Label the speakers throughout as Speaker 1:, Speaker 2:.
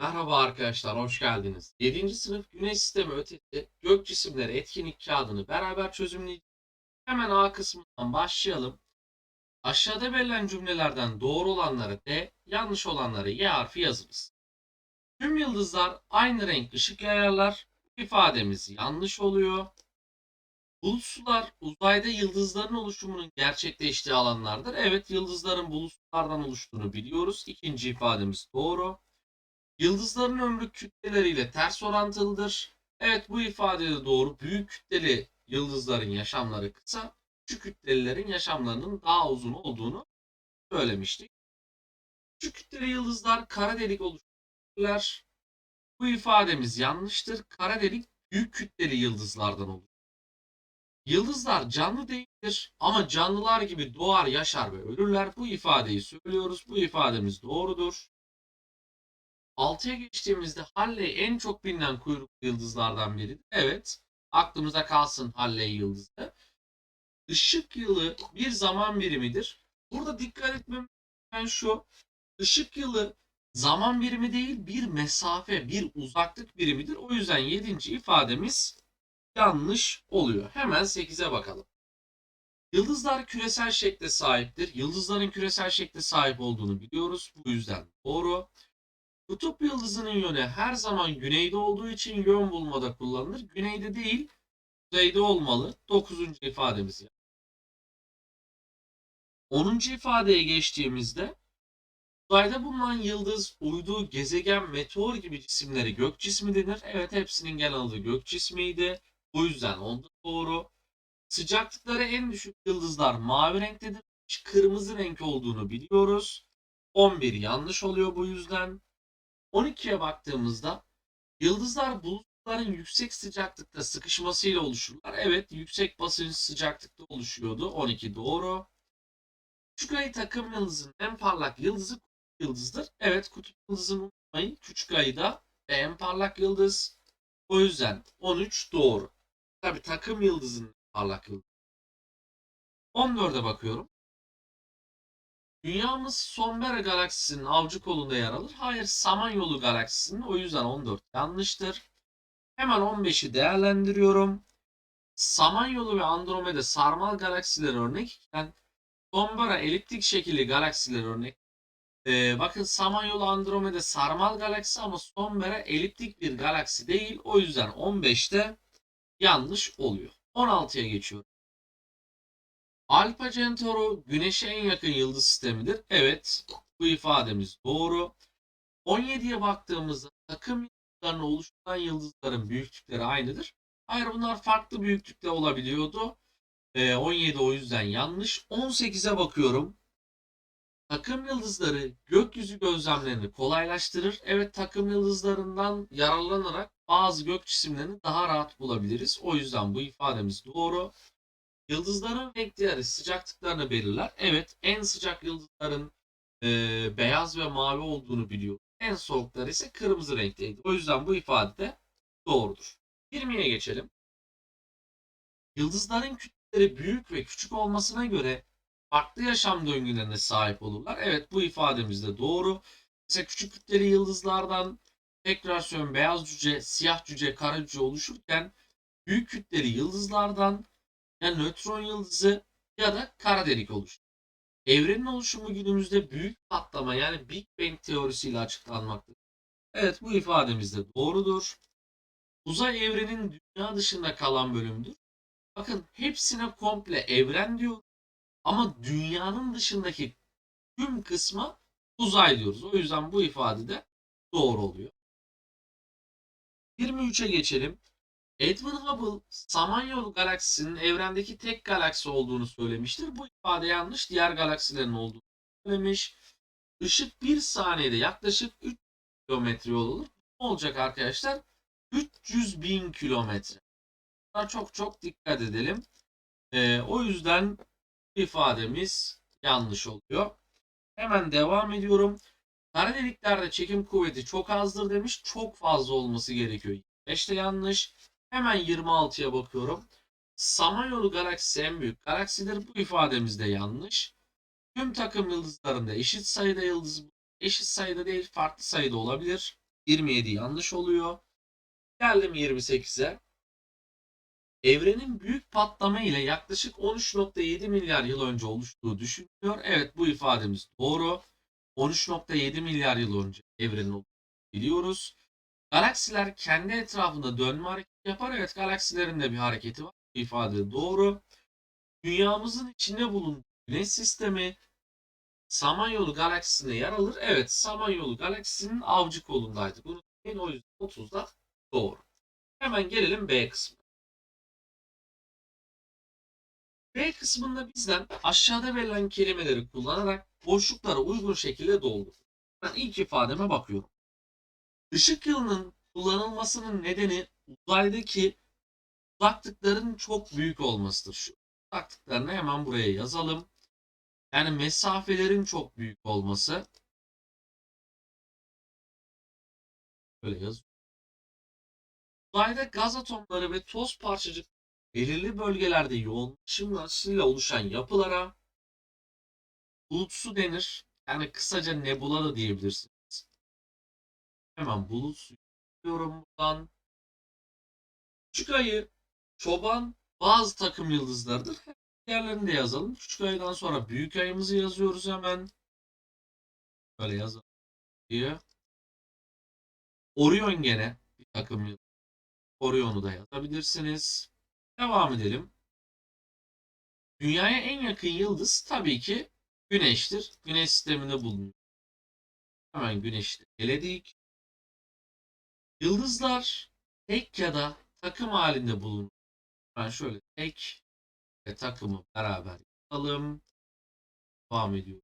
Speaker 1: Merhaba arkadaşlar, hoş geldiniz. 7. sınıf Güneş Sistemi Ötesi Gök Cisimleri Etkinlik Kağıdını beraber çözümleyeceğiz. Hemen A kısmından başlayalım. Aşağıda verilen cümlelerden doğru olanları D, yanlış olanları Y harfi yazınız. Tüm yıldızlar aynı renk ışık yayarlar. İfademiz yanlış oluyor. Bulutsular uzayda yıldızların oluşumunun gerçekleştiği alanlardır. Evet, yıldızların bulutlardan oluştuğunu biliyoruz. İkinci ifademiz doğru. Yıldızların ömrü kütleleriyle ters orantılıdır. Evet bu ifade de doğru. Büyük kütleli yıldızların yaşamları kısa, küçük kütlelilerin yaşamlarının daha uzun olduğunu söylemiştik. Küçük kütleli yıldızlar kara delik oluştururlar. Bu ifademiz yanlıştır. Kara delik büyük kütleli yıldızlardan olur. Yıldızlar canlı değildir ama canlılar gibi doğar, yaşar ve ölürler. Bu ifadeyi söylüyoruz. Bu ifademiz doğrudur. 6'ya geçtiğimizde Halley en çok bilinen kuyruklu yıldızlardan biri. Evet, aklımıza kalsın Halley yıldızı. Işık yılı bir zaman birimidir. Burada dikkat etmem gereken şu. Işık yılı zaman birimi değil bir mesafe, bir uzaklık birimidir. O yüzden 7. ifademiz yanlış oluyor. Hemen 8'e bakalım. Yıldızlar küresel şekle sahiptir. Yıldızların küresel şekle sahip olduğunu biliyoruz. Bu yüzden doğru. Kutup yıldızının yönü her zaman güneyde olduğu için yön bulmada kullanılır. Güneyde değil, kuzeyde olmalı. 9. ifademiz. yani. 10. ifadeye geçtiğimizde uzayda bulunan yıldız, uydu, gezegen, meteor gibi cisimleri gök cismi denir. Evet hepsinin genel adı gök cismiydi. Bu yüzden onda doğru. Sıcaklıkları en düşük yıldızlar mavi renktedir. Kırmızı renk olduğunu biliyoruz. 11 yanlış oluyor bu yüzden. 12'ye baktığımızda yıldızlar bulutların yüksek sıcaklıkta sıkışmasıyla oluşurlar. Evet yüksek basınç sıcaklıkta oluşuyordu. 12 doğru. Küçük ayı takım yıldızının en parlak yıldızı kutup yıldızdır. Evet kutup yıldızını unutmayın. Küçük ayı da en parlak yıldız. O yüzden 13 doğru. Tabi takım yıldızının parlak yıldızı. 14'e bakıyorum. Dünyamız Sombera galaksisinin avcı kolunda yer alır. Hayır Samanyolu galaksisinin o yüzden 14 yanlıştır. Hemen 15'i değerlendiriyorum. Samanyolu ve Andromeda sarmal galaksiler örnek iken Sombera eliptik şekilli galaksiler örnek. Ee, bakın Samanyolu Andromeda sarmal galaksi ama Sombera eliptik bir galaksi değil. O yüzden 15'te yanlış oluyor. 16'ya geçiyorum. Alpha Centauri Güneş'e en yakın yıldız sistemidir. Evet, bu ifademiz doğru. 17'ye baktığımızda takım yıldızlarına oluşturan yıldızların büyüklükleri aynıdır. Hayır bunlar farklı büyüklükte olabiliyordu. Ee, 17 o yüzden yanlış. 18'e bakıyorum. Takım yıldızları gökyüzü gözlemlerini kolaylaştırır. Evet takım yıldızlarından yararlanarak bazı gök cisimlerini daha rahat bulabiliriz. O yüzden bu ifademiz doğru. Yıldızların renkleri sıcaklıklarını belirler. Evet en sıcak yıldızların e, beyaz ve mavi olduğunu biliyoruz. En soğukları ise kırmızı renkteydi. O yüzden bu ifade de doğrudur. 20'ye geçelim. Yıldızların kütleleri büyük ve küçük olmasına göre farklı yaşam döngülerine sahip olurlar. Evet bu ifademiz de doğru. Mesela küçük kütleli yıldızlardan tekrar beyaz cüce, siyah cüce, kara cüce oluşurken büyük kütleli yıldızlardan ya nötron yıldızı ya da kara delik oluşur. Evrenin oluşumu günümüzde büyük patlama yani Big Bang teorisiyle açıklanmaktadır. Evet bu ifademiz de doğrudur. Uzay evrenin dünya dışında kalan bölümdür. Bakın hepsine komple evren diyor ama dünyanın dışındaki tüm kısma uzay diyoruz. O yüzden bu ifade de doğru oluyor. 23'e geçelim. Edwin Hubble Samanyolu galaksisinin evrendeki tek galaksi olduğunu söylemiştir. Bu ifade yanlış. Diğer galaksilerin olduğunu söylemiş. Işık bir saniyede yaklaşık 3 kilometre yol olur. Ne olacak arkadaşlar? 300 bin kilometre. Çok çok dikkat edelim. Ee, o yüzden ifademiz yanlış oluyor. Hemen devam ediyorum. Kara deliklerde çekim kuvveti çok azdır demiş. Çok fazla olması gerekiyor. 5 de yanlış. Hemen 26'ya bakıyorum. Samanyolu galaksisi en büyük galaksidir. Bu ifademiz de yanlış. Tüm takım yıldızlarında eşit sayıda yıldız eşit sayıda değil farklı sayıda olabilir. 27 yanlış oluyor. Geldim 28'e. Evrenin büyük patlama ile yaklaşık 13.7 milyar yıl önce oluştuğu düşünülüyor. Evet bu ifademiz doğru. 13.7 milyar yıl önce evrenin olduğunu biliyoruz. Galaksiler kendi etrafında dönme hareketi yapar. Evet galaksilerin de bir hareketi var. Bu ifade doğru. Dünyamızın içinde bulunduğu güneş sistemi Samanyolu galaksisine yer alır. Evet Samanyolu galaksisinin avcı kolundaydı. Bunu o yüzden 30'da doğru. Hemen gelelim B kısmına. B kısmında bizden aşağıda verilen kelimeleri kullanarak boşluklara uygun şekilde doldur. Ben ilk ifademe bakıyorum. Işık yılının kullanılmasının nedeni uzaydaki uzaklıkların çok büyük olmasıdır şu. Uzaklıklarını hemen buraya yazalım. Yani mesafelerin çok büyük olması. Böyle yaz. Uzayda gaz atomları ve toz parçacık belirli bölgelerde yoğunlaşımlarıyla oluşan yapılara bulutsu denir. Yani kısaca nebula da diyebilirsiniz. Hemen bulut diyorum buradan. Küçük ayı, çoban bazı takım yıldızlarıdır. Diğerlerini de yazalım. Küçük ayıdan sonra büyük ayımızı yazıyoruz hemen. Böyle yazalım diye. Orion gene bir takım yıldız. Orion'u da yazabilirsiniz. Devam edelim. Dünyaya en yakın yıldız tabii ki Güneş'tir. Güneş sisteminde bulunuyor. Hemen Güneş'i eledik. Yıldızlar tek ya da takım halinde bulunur. Ben şöyle tek ve takımı beraber yapalım. Devam ediyorum.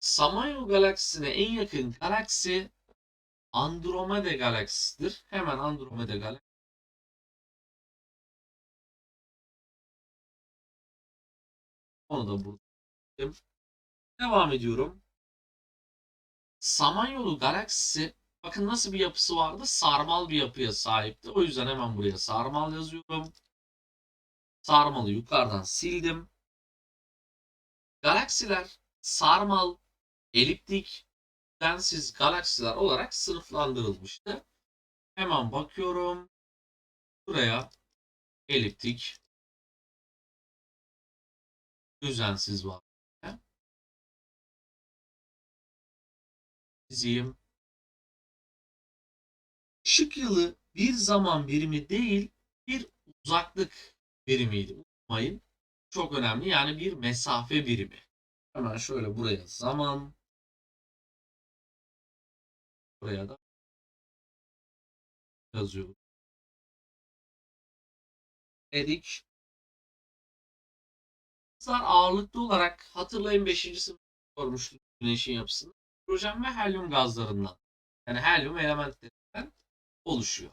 Speaker 1: Samanyolu galaksisine en yakın galaksi Andromeda galaksisidir. Hemen Andromeda galaksisi. Onu da burada. Devam ediyorum. Samanyolu galaksisi bakın nasıl bir yapısı vardı? Sarmal bir yapıya sahipti. O yüzden hemen buraya sarmal yazıyorum. Sarmalı yukarıdan sildim. Galaksiler sarmal, eliptik, densiz galaksiler olarak sınıflandırılmıştı. Hemen bakıyorum. Buraya eliptik, düzensiz var. Çizeyim. Işık yılı bir zaman birimi değil, bir uzaklık birimiydi. Unutmayın. Çok önemli. Yani bir mesafe birimi. Hemen şöyle buraya zaman. Buraya da yazıyorum. Dedik. Yıldızlar ağırlıklı olarak hatırlayın 5. sınıf sormuştuk güneşin yapısını. Hidrojen ve helyum gazlarından. Yani helyum elementlerinden oluşuyor.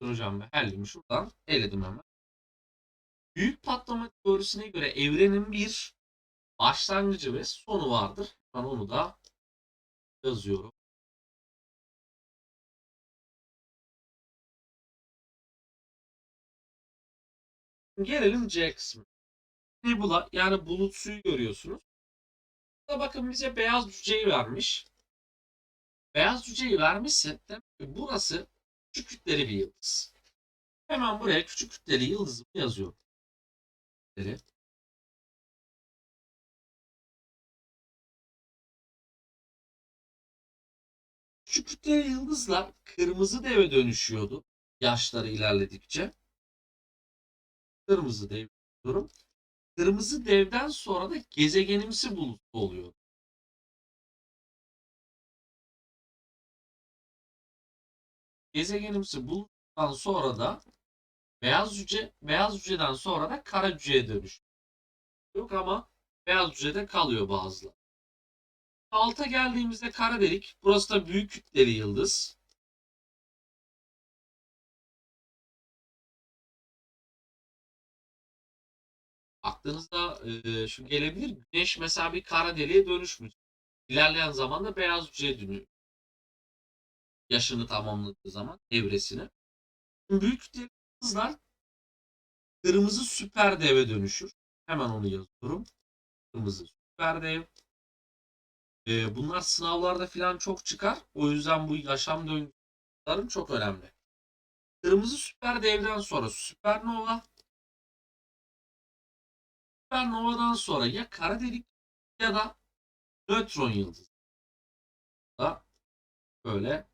Speaker 1: Hidrojen ve helyumu şuradan eledim hemen. Büyük patlama teorisine göre evrenin bir başlangıcı ve sonu vardır. Ben onu da yazıyorum. Gelelim C kısmı. Nebula yani bulut suyu görüyorsunuz. Bakın bize beyaz cüceyi vermiş. Beyaz cüceyi vermişse demek ki burası küçük kütleli bir yıldız. Hemen buraya küçük kütleli yıldızımı yazıyorum. Kütleli. Küçük kütleli yıldızlar kırmızı deve dönüşüyordu yaşları ilerledikçe. Kırmızı dev diyorum. Kırmızı devden sonra da gezegenimsi bulut oluyor. Gezegenimsi buluttan sonra da beyaz cüce, beyaz cüceden sonra da kara cüceye dönüş. Yok ama beyaz cücede kalıyor bazıları. Alta geldiğimizde kara delik. Burası da büyük kütleli yıldız. Aklınızda e, şu gelebilir. Güneş mesela bir kara deliğe dönüşmüş. İlerleyen zamanda beyaz cüceye dönüyor. Yaşını tamamladığı zaman evresini. Büyük yıldızlar kırmızı süper deve dönüşür. Hemen onu yazıyorum. Kırmızı süper dev. Ee, bunlar sınavlarda falan çok çıkar. O yüzden bu yaşam döngülerin çok önemli. Kırmızı süper devden sonra süpernova süpernovadan sonra ya kara delik ya da nötron yıldızı. Da böyle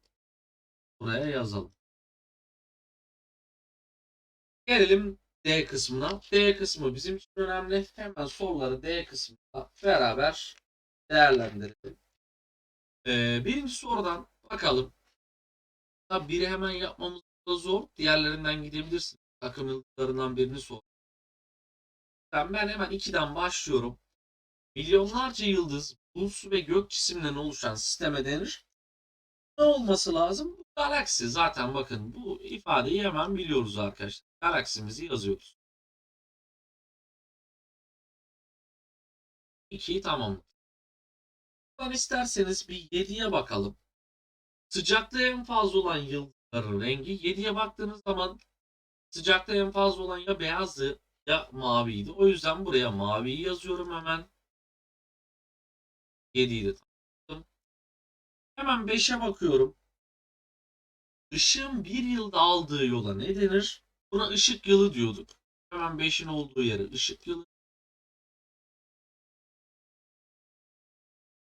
Speaker 1: buraya yazalım. Gelelim D kısmına. D kısmı bizim için önemli. Hemen soruları D kısmında beraber değerlendirelim. Ee, birinci sorudan bakalım. Tabii biri hemen yapmamız da zor. Diğerlerinden gidebilirsin. Takım yıldızlarından birini sor. Ben, ben hemen 2'den başlıyorum. Milyonlarca yıldız, buz ve gök cisimden oluşan sisteme denir. Ne olması lazım? Galaksi. Zaten bakın bu ifadeyi hemen biliyoruz arkadaşlar. Galaksimizi yazıyoruz. 2'yi tamam. Buradan isterseniz bir 7'ye bakalım. Sıcaklığı en fazla olan yıldızların rengi 7'ye baktığınız zaman sıcaklığı en fazla olan ya beyazdı ya maviydi. O yüzden buraya maviyi yazıyorum hemen. 7'yi de tamamladım. Hemen 5'e bakıyorum. Işığın bir yılda aldığı yola ne denir? Buna ışık yılı diyorduk. Hemen 5'in olduğu yere ışık yılı.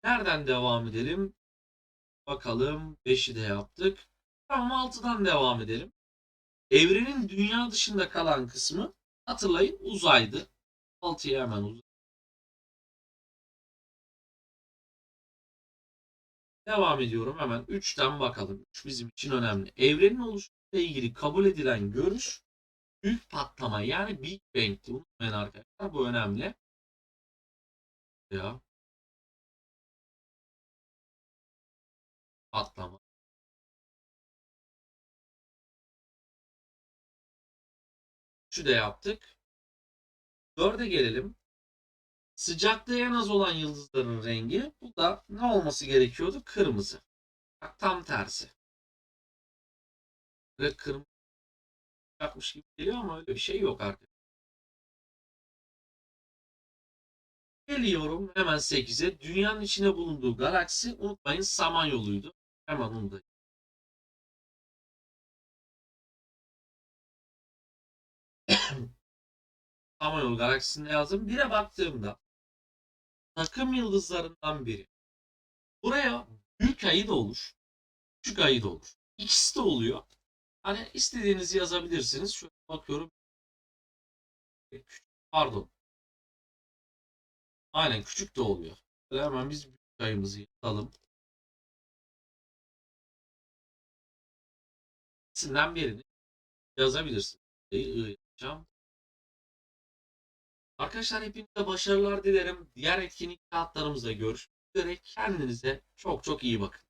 Speaker 1: Nereden devam edelim? Bakalım 5'i de yaptık. Tamam 6'dan devam edelim. Evrenin dünya dışında kalan kısmı hatırlayın uzaydı. 6'ya hemen uzay. Devam ediyorum hemen 3'ten bakalım. 3 bizim için önemli. Evrenin oluşumuyla ilgili kabul edilen görüş büyük patlama yani Big Bang'ti. Unutmayın arkadaşlar bu önemli. Ya. Patlama. Şu da yaptık. Dörde gelelim. Sıcaklığı en az olan yıldızların rengi. Bu da ne olması gerekiyordu? Kırmızı. Bak tam tersi. Böyle kırmızı yapmış gibi geliyor ama öyle bir şey yok arkadaşlar. Geliyorum hemen 8'e. Dünyanın içine bulunduğu galaksi unutmayın Samanyolu'ydu. Hemen onu da Samanyolu galaksisinde yazdım. Bire baktığımda takım yıldızlarından biri. Buraya büyük ayı da olur. Küçük ayı da olur. İkisi de oluyor. Hani istediğinizi yazabilirsiniz. Şöyle bakıyorum. Pardon. Aynen küçük de oluyor. Böyle hemen biz büyük ayımızı yazalım. İkisinden birini yazabilirsiniz. I yazacağım. Arkadaşlar hepinize başarılar dilerim. Diğer etkinlik kağıtlarımızda görüşmek üzere. Kendinize çok çok iyi bakın.